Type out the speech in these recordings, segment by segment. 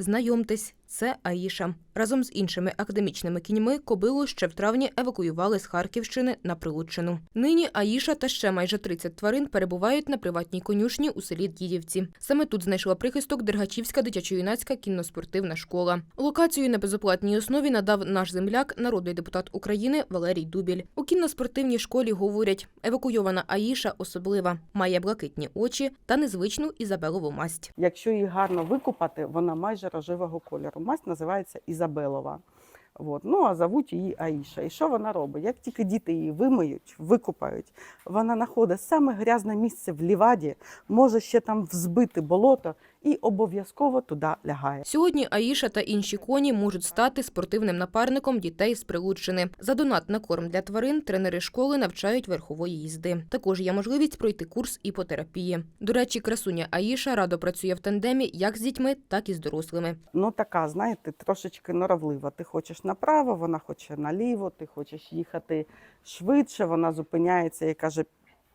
Знайомтесь, це Аїша. Разом з іншими академічними кіньми кобилу ще в травні евакуювали з Харківщини на Прилуччину. Нині Аїша та ще майже 30 тварин перебувають на приватній конюшні у селі Дідівці. Саме тут знайшла прихисток Дергачівська дитячо-юнацька кінно-спортивна школа. Локацію на безоплатній основі надав наш земляк, народний депутат України Валерій Дубіль. У кінно-спортивній школі говорять, евакуйована Аїша особлива, має блакитні очі та незвичну ізабелову масть. Якщо її гарно викупати, вона майже рожевого кольору. Масть називається Ізабелова. От. Ну, а зовуть її Аїша. І що вона робить? Як тільки діти її вимиють, викупають, вона знаходить саме грязне місце в ліваді, може ще там взбити болото і обов'язково туди лягає. Сьогодні Аїша та інші коні можуть стати спортивним напарником дітей з Прилуччини. За донат на корм для тварин тренери школи навчають верхової їзди. Також є можливість пройти курс іпотерапії. До речі, красуня Аїша радо працює в тандемі як з дітьми, так і з дорослими. Ну, така, знаєте, трошечки норовлива. Ти хочеш направо, вона хоче наліво, ти хочеш їхати швидше, вона зупиняється і каже: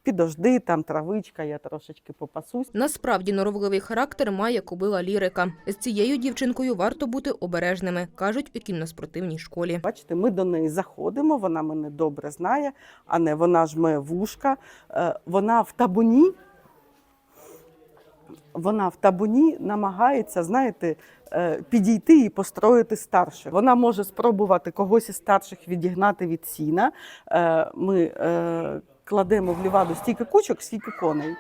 підожди, там травичка, я трошечки попасусь. Насправді норовливий характер має кобила лірика. З цією дівчинкою варто бути обережними, кажуть у кінноспортивній школі. Бачите, ми до неї заходимо, вона мене добре знає, а не вона ж моє вушка. Е, Вона в табуні. Вона в табуні намагається, знаєте, е, підійти і построїти старших. Вона може спробувати когось із старших відігнати від сіна. Е, Ми е, кладемо в ліваду стільки кучок, стільки коней,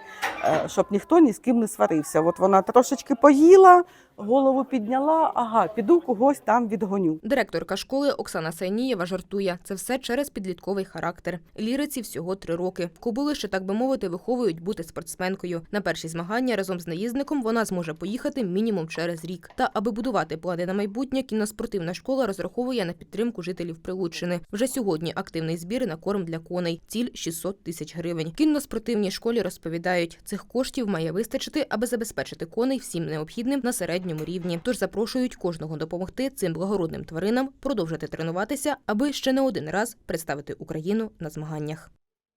щоб ніхто ні з ким не сварився. От вона трошечки поїла, голову підняла, ага, піду когось там відгоню. Директорка школи Оксана Сайнієва жартує. Це все через підлітковий характер. Ліриці всього три роки. Кобили ще, так би мовити, виховують бути спортсменкою. На перші змагання разом з наїзником вона зможе поїхати мінімум через рік. Та аби будувати плани на майбутнє, кіноспортивна школа розраховує на підтримку жителів Прилуччини. Вже сьогодні активний збір на корм для коней. Ціль 600 тисяч гривень. Кінноспортивній школі розповідають, цих коштів має вистачити, аби забезпечити коней всім необхідним на середньому рівні. Тож запрошують кожного допомогти цим благородним тваринам продовжити тренуватися, аби ще не один раз представити Україну на змаганнях.